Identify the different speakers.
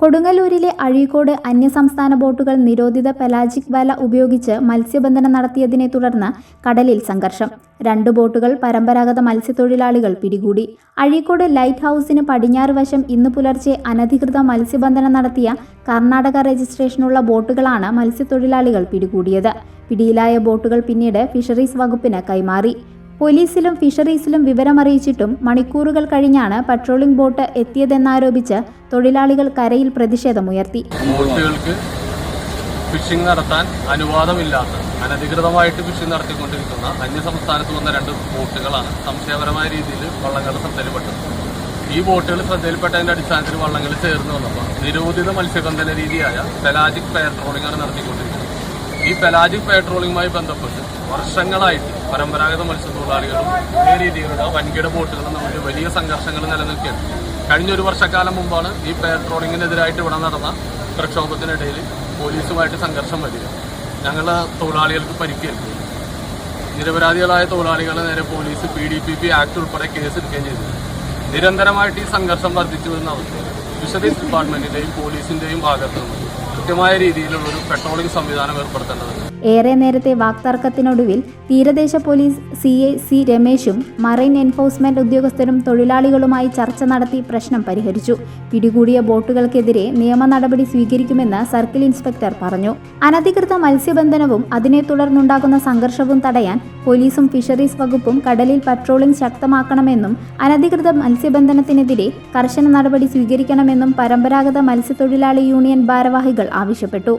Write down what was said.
Speaker 1: കൊടുങ്ങല്ലൂരിലെ അഴീക്കോട് അന്യസംസ്ഥാന ബോട്ടുകൾ നിരോധിത പെലാജിക് വല ഉപയോഗിച്ച് മത്സ്യബന്ധനം നടത്തിയതിനെ തുടർന്ന് കടലിൽ സംഘർഷം. രണ്ട് ബോട്ടുകൾ പരമ്പരാഗത മത്സ്യത്തൊഴിലാളികൾ പിടികൂടി. അഴീക്കോട് ലൈറ്റ് ഹൗസിന് പടിഞ്ഞാറ് വശം ഇന്ന് പുലർച്ചെ അനധികൃത മത്സ്യബന്ധനം നടത്തിയ കർണാടക രജിസ്ട്രേഷനുള്ള ബോട്ടുകളാണ് മത്സ്യത്തൊഴിലാളികൾ പിടികൂടിയത്. പിടിയിലായ ബോട്ടുകൾ പിന്നീട് ഫിഷറീസ് വകുപ്പിന് കൈമാറി. പോലീസിലും ഫിഷറീസിലും വിവരമറിയിച്ചിട്ടും മണിക്കൂറുകൾ കഴിഞ്ഞാണ് പട്രോളിംഗ് ബോട്ട് എത്തിയതെന്നാരോപിച്ച് തൊഴിലാളികൾ കരയിൽ പ്രതിഷേധമുയർത്തി.
Speaker 2: ഫിഷിംഗ് നടത്താൻ അനുവാദമില്ലാത്ത അനധികൃതമായിട്ട് ഫിഷിംഗ് നടത്തിക്കൊണ്ടിരിക്കുന്ന അന്യ സംസ്ഥാനത്ത് വന്ന രണ്ട് ബോട്ടുകളാണ് സംശയപരമായ രീതിയിൽ വള്ളങ്ങളുടെ ശ്രദ്ധയിൽപ്പെട്ടത്. ഈ ബോട്ടുകൾ ശ്രദ്ധയിൽപ്പെട്ടതിന്റെ അടിസ്ഥാനത്തിൽ വള്ളങ്ങൾ ചേർന്ന് വന്നപ്പോൾ നിരോധിത മത്സ്യബന്ധന രീതിയായ പെലാജിക് ട്രോളിംഗ് ആണ് നടത്തിക്കൊണ്ടിരിക്കുന്നത്. ഈ പെലാജിക് പെട്രോളിങ്ങുമായി ബന്ധപ്പെട്ട് വർഷങ്ങളായിട്ട് പരമ്പരാഗത മത്സ്യത്തൊഴിലാളികളും ഈ രീതിയിലുള്ള വൻകിട ബോട്ടുകളും തമ്മിൽ വലിയ സംഘർഷങ്ങൾ നിലനിൽക്കുകയാണ്. കഴിഞ്ഞ ഒരു വർഷക്കാലം മുമ്പാണ് ഈ പെട്രോളിങ്ങിനെതിരായിട്ട് ട്രോളിങ്ങിനെതിരായിട്ട് ഇവിടെ നടന്ന പ്രക്ഷോഭത്തിനിടയിൽ പോലീസുമായിട്ട് സംഘർഷം വരിക ഞങ്ങൾ തൊഴിലാളികൾക്ക് പരിക്കേൽക്കും നിരപരാധികളായ തൊഴിലാളികളെ നേരെ police P D P P act ഉൾപ്പെടെ കേസെടുക്കുകയും ചെയ്തു. നിരന്തരമായിട്ട് ഈ സംഘർഷം വർദ്ധിച്ചു വരുന്ന അവസ്ഥയിൽ ഫിഷറീസ് ഡിപ്പാർട്ട്മെന്റിന്റെയും പോലീസിന്റെയും ഭാഗത്തു നിന്ന് കൃത്യമായ രീതിയിലുള്ളൊരു പെട്രോളിംഗ് സംവിധാനം ഏർപ്പെടുത്തേണ്ടതുണ്ട്.
Speaker 1: ഏറെ നേരത്തെ വാക്തർക്കത്തിനൊടുവിൽ തീരദേശ പോലീസ് സി എ സി രമേശും മറൈൻ എൻഫോഴ്സ്മെന്റ് ഉദ്യോഗസ്ഥരും തൊഴിലാളികളുമായി ചർച്ച നടത്തി പ്രശ്നം പരിഹരിച്ചു. പിടികൂടിയ ബോട്ടുകൾക്കെതിരെ നിയമ നടപടി സ്വീകരിക്കുമെന്ന് സർക്കിൾ ഇൻസ്പെക്ടർ പറഞ്ഞു. അനധികൃത മത്സ്യബന്ധനവും അതിനെ തുടർന്നുണ്ടാകുന്ന സംഘർഷവും തടയാൻ പോലീസും ഫിഷറീസ് വകുപ്പും കടലിൽ പട്രോളിംഗ് ശക്തമാക്കണമെന്നും അനധികൃത മത്സ്യബന്ധനത്തിനെതിരെ കർശന നടപടി സ്വീകരിക്കണമെന്നും പരമ്പരാഗത മത്സ്യത്തൊഴിലാളി യൂണിയൻ ഭാരവാഹികൾ ആവശ്യപ്പെട്ടു.